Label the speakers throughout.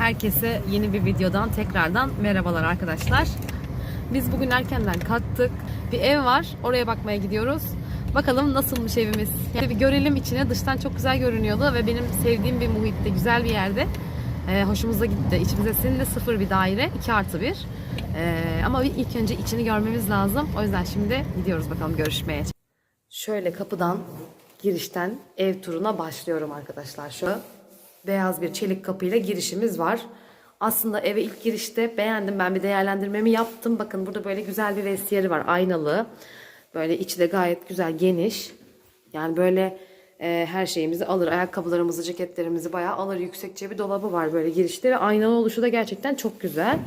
Speaker 1: Herkese yeni bir videodan tekrardan merhabalar arkadaşlar. Biz bugün erkenden kalktık. Bir ev var. Oraya bakmaya gidiyoruz. Bakalım nasılmış evimiz. Yani bir görelim içine. Dıştan çok güzel görünüyordu ve benim sevdiğim bir muhitte, güzel bir yerde. Ee, hoşumuza gitti. İçimize sindi sıfır bir daire. 2 artı 1. Ee, ama ilk önce içini görmemiz lazım. O yüzden şimdi gidiyoruz bakalım görüşmeye. Şöyle kapıdan girişten ev turuna başlıyorum arkadaşlar. Şu beyaz bir çelik kapıyla girişimiz var. Aslında eve ilk girişte beğendim. Ben bir değerlendirmemi yaptım. Bakın burada böyle güzel bir vestiyeri var. Aynalı. Böyle içi de gayet güzel, geniş. Yani böyle e, her şeyimizi alır. Ayakkabılarımızı, ceketlerimizi bayağı alır. Yüksekçe bir dolabı var böyle girişte ve aynalı oluşu da gerçekten çok güzel.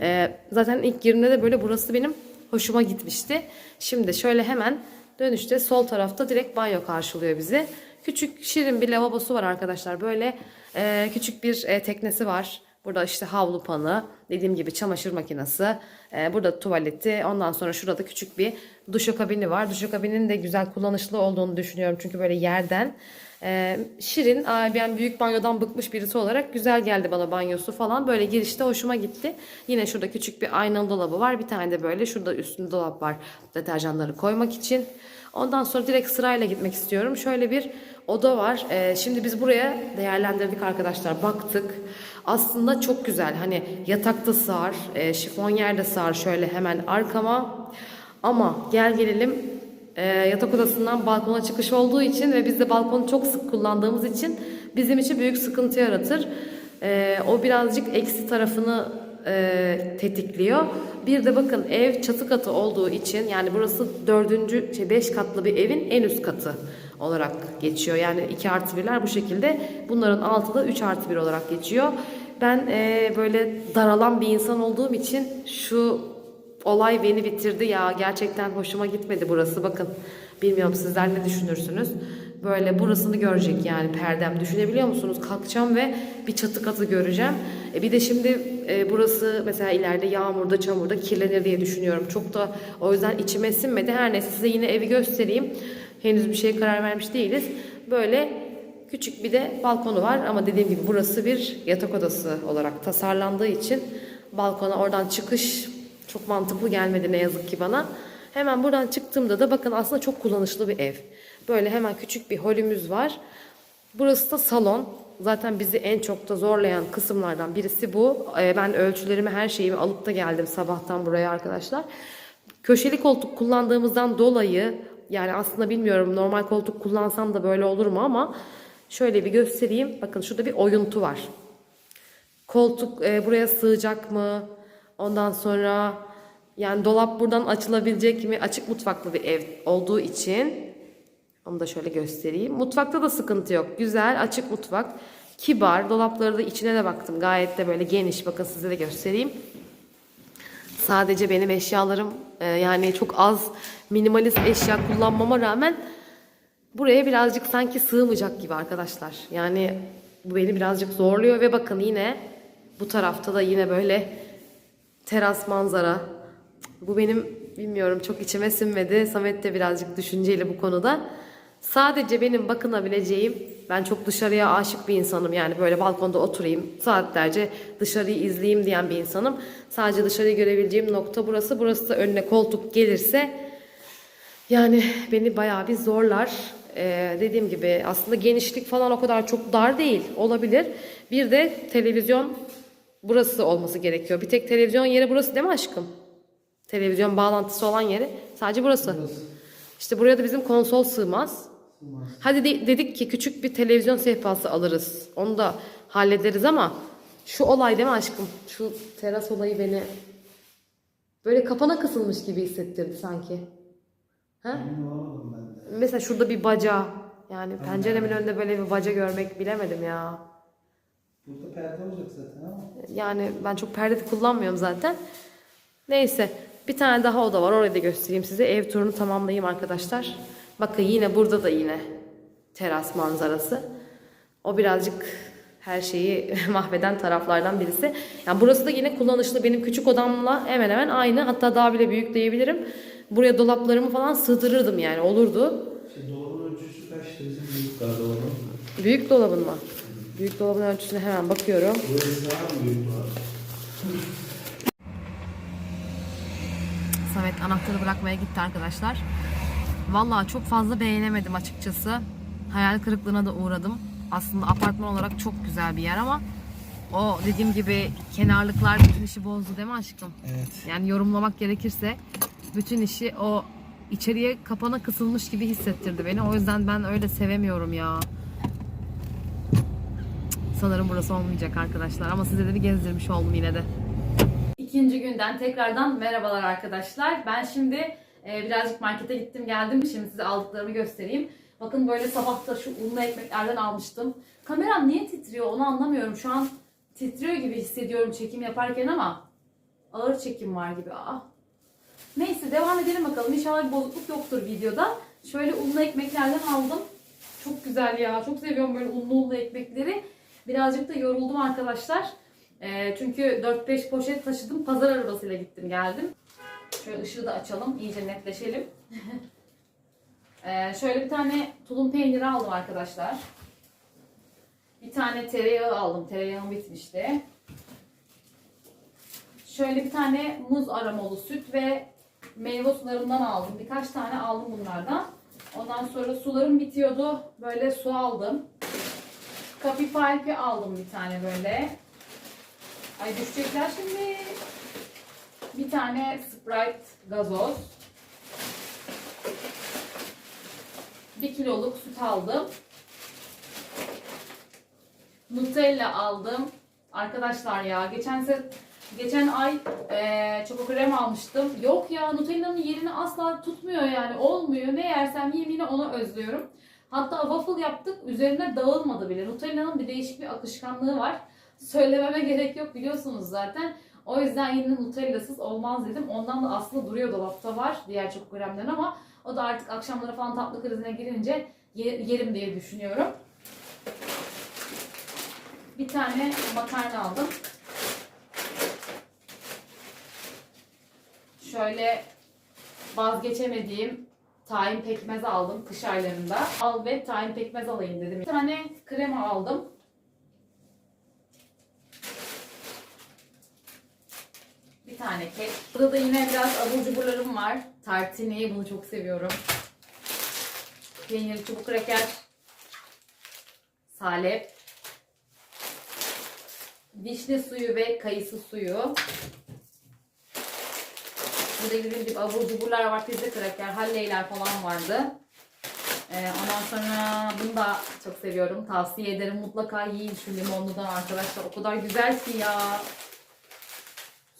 Speaker 1: E, zaten ilk girdiğimde de böyle burası benim hoşuma gitmişti. Şimdi şöyle hemen dönüşte sol tarafta direkt banyo karşılıyor bizi. Küçük şirin bir lavabosu var arkadaşlar. Böyle e, küçük bir e, teknesi var. Burada işte havlu panı, dediğim gibi çamaşır makinesi, e, burada tuvaleti, ondan sonra şurada küçük bir duşakabini var. Duşakabinin de güzel kullanışlı olduğunu düşünüyorum çünkü böyle yerden. E, şirin, ben büyük banyodan bıkmış birisi olarak güzel geldi bana banyosu falan. Böyle girişte hoşuma gitti. Yine şurada küçük bir aynalı dolabı var. Bir tane de böyle şurada üstünde dolap var deterjanları koymak için. Ondan sonra direkt sırayla gitmek istiyorum. Şöyle bir oda var. Ee, şimdi biz buraya değerlendirdik arkadaşlar. Baktık. Aslında çok güzel. Hani yatakta sığar, e, şifonyer de sığar şöyle hemen arkama. Ama gel gelelim e, yatak odasından balkona çıkış olduğu için ve biz de balkonu çok sık kullandığımız için bizim için büyük sıkıntı yaratır. E, o birazcık eksi tarafını e, tetikliyor. Bir de bakın ev çatı katı olduğu için yani burası dördüncü, şey beş katlı bir evin en üst katı olarak geçiyor. Yani 2 artı birler bu şekilde. Bunların altı da 3 artı 1 olarak geçiyor. Ben e, böyle daralan bir insan olduğum için şu olay beni bitirdi ya. Gerçekten hoşuma gitmedi burası. Bakın bilmiyorum sizler ne düşünürsünüz. Böyle burasını görecek yani perdem. Düşünebiliyor musunuz? Kalkacağım ve bir çatı katı göreceğim. E bir de şimdi e, burası mesela ileride yağmurda, çamurda kirlenir diye düşünüyorum. Çok da o yüzden içime sinmedi. Her neyse size yine evi göstereyim. Henüz bir şeye karar vermiş değiliz. Böyle küçük bir de balkonu var ama dediğim gibi burası bir yatak odası olarak tasarlandığı için balkona oradan çıkış çok mantıklı gelmedi ne yazık ki bana. Hemen buradan çıktığımda da bakın aslında çok kullanışlı bir ev. Böyle hemen küçük bir holümüz var. Burası da salon. Zaten bizi en çok da zorlayan kısımlardan birisi bu. Ee, Ben ölçülerimi her şeyimi alıp da geldim sabahtan buraya arkadaşlar. Köşeli koltuk kullandığımızdan dolayı yani aslında bilmiyorum normal koltuk kullansam da böyle olur mu ama şöyle bir göstereyim. Bakın şurada bir oyuntu var. Koltuk e, buraya sığacak mı? Ondan sonra yani dolap buradan açılabilecek mi? Açık mutfaklı bir ev olduğu için onu da şöyle göstereyim. Mutfakta da sıkıntı yok. Güzel, açık mutfak. Kibar. Dolapları da içine de baktım. Gayet de böyle geniş. Bakın size de göstereyim. Sadece benim eşyalarım e, yani çok az minimalist eşya kullanmama rağmen buraya birazcık sanki sığmayacak gibi arkadaşlar. Yani bu beni birazcık zorluyor ve bakın yine bu tarafta da yine böyle teras manzara. Bu benim bilmiyorum çok içime sinmedi. Samet de birazcık düşünceli bu konuda. Sadece benim bakınabileceğim, ben çok dışarıya aşık bir insanım. Yani böyle balkonda oturayım, saatlerce dışarıyı izleyeyim diyen bir insanım. Sadece dışarıyı görebileceğim nokta burası. Burası da önüne koltuk gelirse yani beni bayağı bir zorlar. Ee, dediğim gibi aslında genişlik falan o kadar çok dar değil. Olabilir. Bir de televizyon burası olması gerekiyor. Bir tek televizyon yeri burası değil mi aşkım? Televizyon bağlantısı olan yeri sadece burası. İşte buraya da bizim konsol sığmaz. Hadi de- dedik ki küçük bir televizyon sehpası alırız. Onu da hallederiz ama şu olay değil mi aşkım? Şu teras olayı beni böyle kapana kısılmış gibi hissettirdi sanki. Ha? Mesela şurada bir baca. Yani penceremin önünde böyle bir baca görmek bilemedim ya.
Speaker 2: Burada perde olacak zaten ama.
Speaker 1: Yani ben çok perde de kullanmıyorum zaten. Neyse. Bir tane daha oda var. Orayı da göstereyim size. Ev turunu tamamlayayım arkadaşlar. Bakın yine burada da yine teras manzarası. O birazcık her şeyi mahveden taraflardan birisi. Yani burası da yine kullanışlı. Benim küçük odamla hemen hemen aynı. Hatta daha bile büyük diyebilirim. Buraya dolaplarımı falan sığdırırdım yani olurdu.
Speaker 2: Şey, dolabın ölçüsü kaçtı bizim büyük gardırobun?
Speaker 1: Büyük dolabın mı?
Speaker 3: Büyük dolabın ölçüsüne hemen bakıyorum.
Speaker 2: Burası daha mı büyük var?
Speaker 3: Samet anahtarı bırakmaya gitti arkadaşlar. Vallahi çok fazla beğenemedim açıkçası. Hayal kırıklığına da uğradım. Aslında apartman olarak çok güzel bir yer ama o dediğim gibi kenarlıklar bütün işi bozdu değil mi aşkım?
Speaker 2: Evet.
Speaker 3: Yani yorumlamak gerekirse bütün işi o içeriye kapana kısılmış gibi hissettirdi beni. O yüzden ben öyle sevemiyorum ya. Sanırım burası olmayacak arkadaşlar ama size de bir gezdirmiş oldum yine de. İkinci günden tekrardan merhabalar arkadaşlar. Ben şimdi e, birazcık markete gittim geldim. Şimdi size aldıklarımı göstereyim. Bakın böyle sabahta şu unlu ekmeklerden almıştım. Kameram niye titriyor onu anlamıyorum. Şu an titriyor gibi hissediyorum çekim yaparken ama ağır çekim var gibi. Aa. Neyse devam edelim bakalım. İnşallah bir bozukluk yoktur videoda. Şöyle unlu ekmeklerden aldım. Çok güzel ya. Çok seviyorum böyle unlu unlu ekmekleri. Birazcık da yoruldum arkadaşlar. Ee, çünkü 4-5 poşet taşıdım. Pazar arabasıyla gittim geldim. Şöyle ışığı da açalım. iyice netleşelim. Ee, şöyle bir tane tulum peyniri aldım arkadaşlar. Bir tane tereyağı aldım. Tereyağım bitmişti. Şöyle bir tane muz aromalı süt ve meyve sularından aldım. Birkaç tane aldım bunlardan. Ondan sonra sularım bitiyordu. Böyle su aldım. Kapi Palpi aldım bir tane böyle. Ay düşecekler şimdi. Bir tane Sprite gazoz. Bir kiloluk süt aldım. Nutella aldım. Arkadaşlar ya geçen se geçen ay eee çoko krem almıştım. Yok ya Nutella'nın yerini asla tutmuyor yani olmuyor. Ne yersem yiyeyim yine onu özlüyorum. Hatta waffle yaptık üzerine dağılmadı bile. Nutella'nın bir değişik bir akışkanlığı var. Söylememe gerek yok biliyorsunuz zaten. O yüzden yine Nutella'sız olmaz dedim. Ondan da aslında duruyor dolapta var diğer çoko kremden ama o da artık akşamları falan tatlı krizine girince ye- yerim diye düşünüyorum. Bir tane makarna aldım. Şöyle vazgeçemediğim tahin pekmez aldım kış aylarında. Al ve tahin pekmez alayım dedim. Bir tane krema aldım. Tane kek. Burada da yine biraz abur cuburlarım var. Tartini, bunu çok seviyorum. Peynirli çubuk kraker. Salep. Vişne suyu ve kayısı suyu. Burada dediğim gibi abur cuburlar var. Pizza kraker, halleyler falan vardı. Ee, ondan sonra bunu da çok seviyorum. Tavsiye ederim. Mutlaka yiyin şu limonludan arkadaşlar. O kadar güzel ki ya.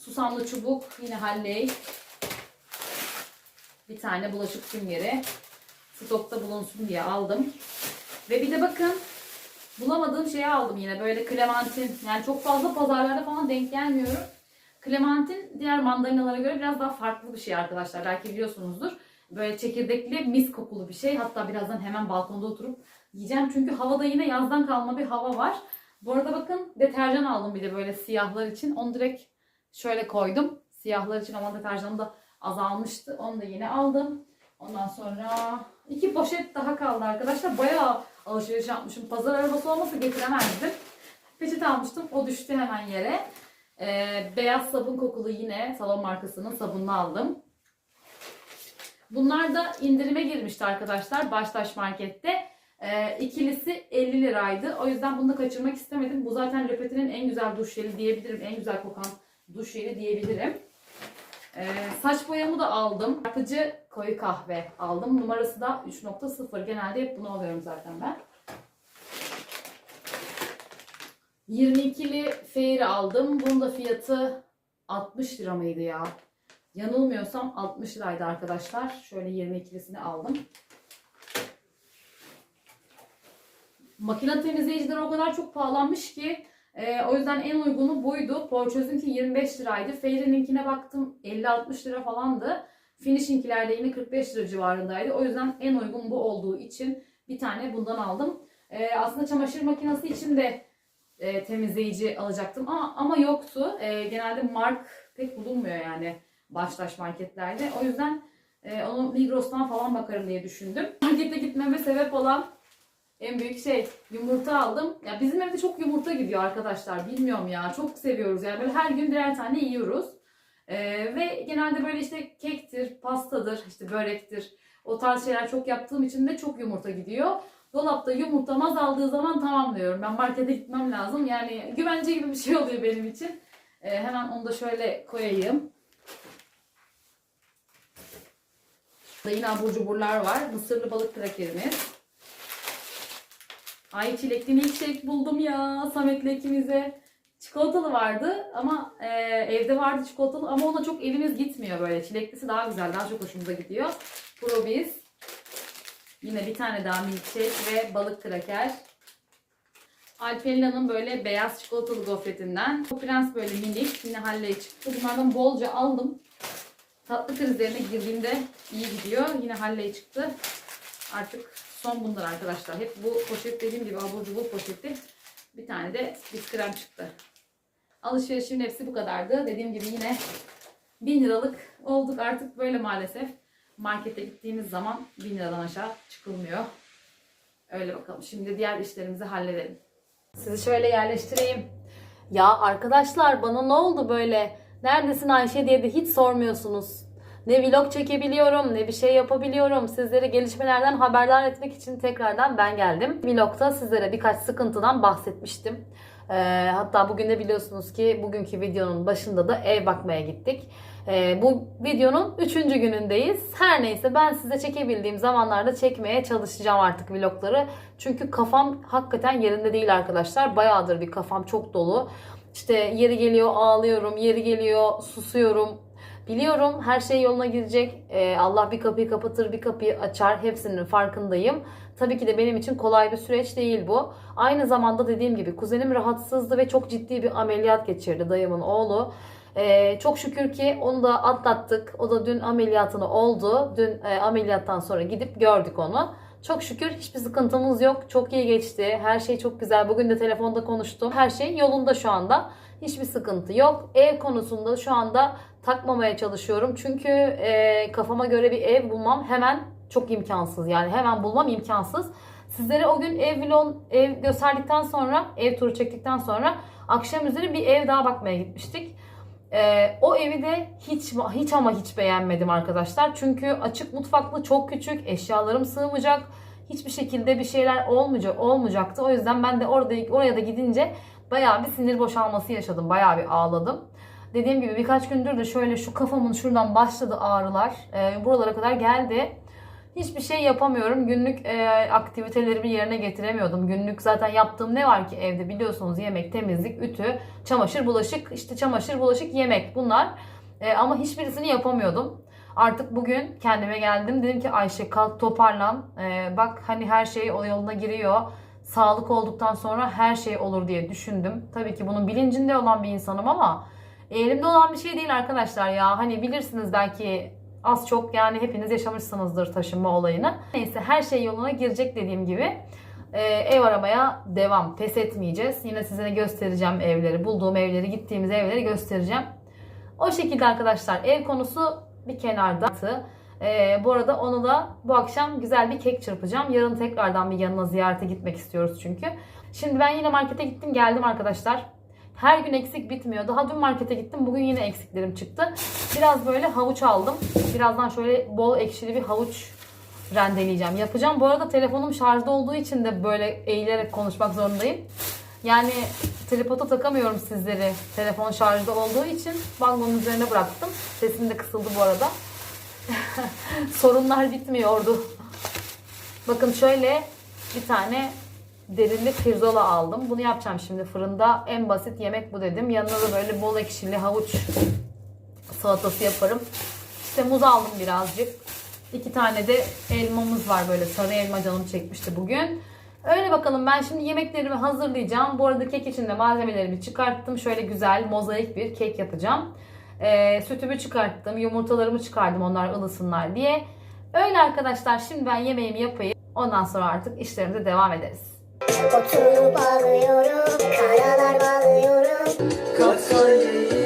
Speaker 3: Susamlı çubuk. Yine halley. Bir tane bulaşık süngeri. Stokta bulunsun diye aldım. Ve bir de bakın bulamadığım şeyi aldım yine. Böyle klementin. Yani çok fazla pazarlarda falan denk gelmiyorum. Klementin diğer mandalinalara göre biraz daha farklı bir şey arkadaşlar. Belki biliyorsunuzdur. Böyle çekirdekli, mis kokulu bir şey. Hatta birazdan hemen balkonda oturup yiyeceğim. Çünkü havada yine yazdan kalma bir hava var. Bu arada bakın deterjan aldım bir de böyle siyahlar için. Onu direkt şöyle koydum. Siyahlar için ama deterjanım da azalmıştı. Onu da yine aldım. Ondan sonra iki poşet daha kaldı arkadaşlar. Bayağı alışveriş yapmışım. Pazar arabası olmasa getiremezdim. Peçete almıştım. O düştü hemen yere. Ee, beyaz sabun kokulu yine salon markasının sabununu aldım. Bunlar da indirime girmişti arkadaşlar Baştaş Market'te. Ee, ikilisi 50 liraydı. O yüzden bunu da kaçırmak istemedim. Bu zaten Löpet'in en güzel duş jeli diyebilirim. En güzel kokan duş jeli diyebilirim. Ee, saç boyamı da aldım. Çarpıcı koyu kahve aldım. Numarası da 3.0. Genelde hep bunu alıyorum zaten ben. 22'li Fair aldım. Bunun da fiyatı 60 lira mıydı ya? Yanılmıyorsam 60 liraydı arkadaşlar. Şöyle 22'lisini aldım. Makine temizleyiciler o kadar çok pahalanmış ki e, o yüzden en uygunu buydu. Porçöz'ünki 25 liraydı. Fairy'ninkine baktım 50-60 lira falandı. Finish'inkiler yine 45 lira civarındaydı. O yüzden en uygun bu olduğu için bir tane bundan aldım. E, aslında çamaşır makinesi için de e, temizleyici alacaktım ama ama yoktu. E, genelde mark pek bulunmuyor yani baştaş marketlerde. O yüzden e, onu Migros'tan falan bakarım diye düşündüm. Markete gitmeme sebep olan En büyük şey yumurta aldım. Ya bizim evde çok yumurta gidiyor arkadaşlar. Bilmiyorum ya. Çok seviyoruz. Yani böyle her gün birer tane yiyoruz. Ee, ve genelde böyle işte kektir, pastadır, işte börektir. O tarz şeyler çok yaptığım için de çok yumurta gidiyor. Dolapta yumurtam azaldığı zaman tamam diyorum. Ben markete gitmem lazım. Yani güvence gibi bir şey oluyor benim için. Ee, hemen onu da şöyle koyayım. Burada yine abur cuburlar var. Mısırlı balık krakerimiz. Ay çilekli milkshake buldum ya Samet'le ikimize. Çikolatalı vardı ama e, evde vardı çikolatalı ama ona çok elimiz gitmiyor böyle. Çileklisi daha güzel, daha çok hoşumuza gidiyor. Probis. Yine bir tane daha milkshake ve balık kraker. Alpella'nın böyle beyaz çikolatalı gofretinden. Bu prens böyle minik. Yine halleye çıktı. Bunlardan bolca aldım. Tatlı krizlerine girdiğimde iyi gidiyor. Yine halleye çıktı. Artık son bunlar arkadaşlar. Hep bu poşet dediğim gibi abur cubur poşeti. Bir tane de biskrem çıktı. Alışverişimin hepsi bu kadardı. Dediğim gibi yine 1000 liralık olduk artık böyle maalesef. Markete gittiğimiz zaman 1000 liradan aşağı çıkılmıyor. Öyle bakalım. Şimdi diğer işlerimizi halledelim. Sizi şöyle yerleştireyim. Ya arkadaşlar bana ne oldu böyle? Neredesin Ayşe diye de hiç sormuyorsunuz. Ne vlog çekebiliyorum ne bir şey yapabiliyorum. Sizlere gelişmelerden haberdar etmek için tekrardan ben geldim. Vlogta sizlere birkaç sıkıntıdan bahsetmiştim. Ee, hatta bugün de biliyorsunuz ki bugünkü videonun başında da ev bakmaya gittik. Ee, bu videonun 3. günündeyiz. Her neyse ben size çekebildiğim zamanlarda çekmeye çalışacağım artık vlogları. Çünkü kafam hakikaten yerinde değil arkadaşlar. Bayağıdır bir kafam çok dolu. İşte yeri geliyor ağlıyorum, yeri geliyor susuyorum. Biliyorum her şey yoluna girecek. Ee, Allah bir kapıyı kapatır, bir kapıyı açar. Hepsinin farkındayım. Tabii ki de benim için kolay bir süreç değil bu. Aynı zamanda dediğim gibi kuzenim rahatsızdı ve çok ciddi bir ameliyat geçirdi dayımın oğlu. Ee, çok şükür ki onu da atlattık. O da dün ameliyatını oldu. Dün e, ameliyattan sonra gidip gördük onu. Çok şükür hiçbir sıkıntımız yok. Çok iyi geçti. Her şey çok güzel. Bugün de telefonda konuştum. Her şey yolunda şu anda. Hiçbir sıkıntı yok. Ev konusunda şu anda takmamaya çalışıyorum. Çünkü e, kafama göre bir ev bulmam hemen çok imkansız. Yani hemen bulmam imkansız. Sizlere o gün ev vlog, ev gösterdikten sonra, ev turu çektikten sonra akşam üzeri bir ev daha bakmaya gitmiştik. Ee, o evi de hiç hiç ama hiç beğenmedim arkadaşlar. Çünkü açık mutfaklı çok küçük, eşyalarım sığmayacak. Hiçbir şekilde bir şeyler olmayacak olmayacaktı. O yüzden ben de orada oraya da gidince bayağı bir sinir boşalması yaşadım. Bayağı bir ağladım. Dediğim gibi birkaç gündür de şöyle şu kafamın şuradan başladı ağrılar. Ee, buralara kadar geldi. Hiçbir şey yapamıyorum. Günlük e, aktivitelerimi yerine getiremiyordum. Günlük zaten yaptığım ne var ki evde biliyorsunuz yemek, temizlik, ütü, çamaşır, bulaşık, işte çamaşır, bulaşık, yemek bunlar. E, ama hiçbirisini yapamıyordum. Artık bugün kendime geldim. Dedim ki Ayşe kalk toparlan. E, bak hani her şey o yoluna giriyor. Sağlık olduktan sonra her şey olur diye düşündüm. Tabii ki bunun bilincinde olan bir insanım ama elimde olan bir şey değil arkadaşlar ya. Hani bilirsiniz belki az çok yani hepiniz yaşamışsınızdır taşınma olayını. Neyse her şey yoluna girecek dediğim gibi. Ee, ev aramaya devam. Pes etmeyeceğiz. Yine size göstereceğim evleri. Bulduğum evleri, gittiğimiz evleri göstereceğim. O şekilde arkadaşlar ev konusu bir kenarda. Ee, bu arada onu da bu akşam güzel bir kek çırpacağım. Yarın tekrardan bir yanına ziyarete gitmek istiyoruz çünkü. Şimdi ben yine markete gittim geldim arkadaşlar. Her gün eksik bitmiyor. Daha dün markete gittim. Bugün yine eksiklerim çıktı. Biraz böyle havuç aldım. Birazdan şöyle bol ekşili bir havuç rendeleyeceğim. Yapacağım. Bu arada telefonum şarjda olduğu için de böyle eğilerek konuşmak zorundayım. Yani tripoda takamıyorum sizleri. Telefon şarjda olduğu için bangonun üzerine bıraktım. Sesim de kısıldı bu arada. Sorunlar bitmiyordu. Bakın şöyle bir tane derinli pirzola aldım. Bunu yapacağım şimdi fırında. En basit yemek bu dedim. Yanına da böyle bol ekşili havuç salatası yaparım. İşte muz aldım birazcık. İki tane de elmamız var böyle sarı elma canım çekmişti bugün. Öyle bakalım ben şimdi yemeklerimi hazırlayacağım. Bu arada kek için de malzemelerimi çıkarttım. Şöyle güzel mozaik bir kek yapacağım. Ee, sütümü çıkarttım. Yumurtalarımı çıkardım onlar ılısınlar diye. Öyle arkadaşlar şimdi ben yemeğimi yapayım. Ondan sonra artık işlerimize devam ederiz.
Speaker 4: Oturup ağlıyorum, karalar bağlıyorum.
Speaker 3: çırptım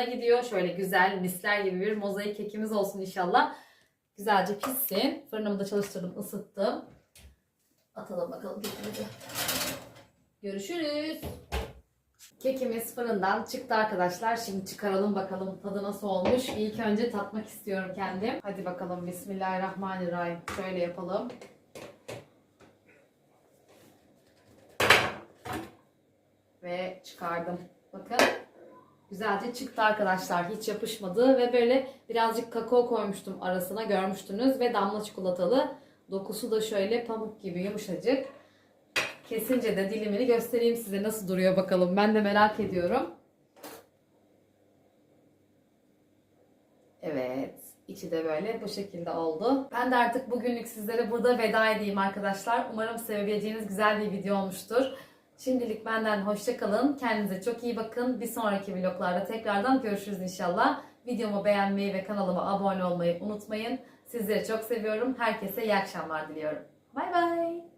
Speaker 3: fırına gidiyor. Şöyle güzel misler gibi bir mozaik kekimiz olsun inşallah. Güzelce pişsin. Fırınımı da çalıştırdım, ısıttım. Atalım bakalım kekimizi. Görüşürüz. Kekimiz fırından çıktı arkadaşlar. Şimdi çıkaralım bakalım tadı nasıl olmuş. İlk önce tatmak istiyorum kendim. Hadi bakalım Bismillahirrahmanirrahim. Şöyle yapalım. Ve çıkardım. Bakın. Güzelce çıktı arkadaşlar. Hiç yapışmadı ve böyle birazcık kakao koymuştum arasına görmüştünüz ve damla çikolatalı. Dokusu da şöyle pamuk gibi yumuşacık. Kesince de dilimini göstereyim size nasıl duruyor bakalım. Ben de merak ediyorum. Evet. içi de böyle bu şekilde oldu. Ben de artık bugünlük sizlere burada veda edeyim arkadaşlar. Umarım sevebileceğiniz güzel bir video olmuştur. Şimdilik benden hoşça kalın. Kendinize çok iyi bakın. Bir sonraki vloglarda tekrardan görüşürüz inşallah. Videomu beğenmeyi ve kanalıma abone olmayı unutmayın. Sizleri çok seviyorum. Herkese iyi akşamlar diliyorum. Bay bay.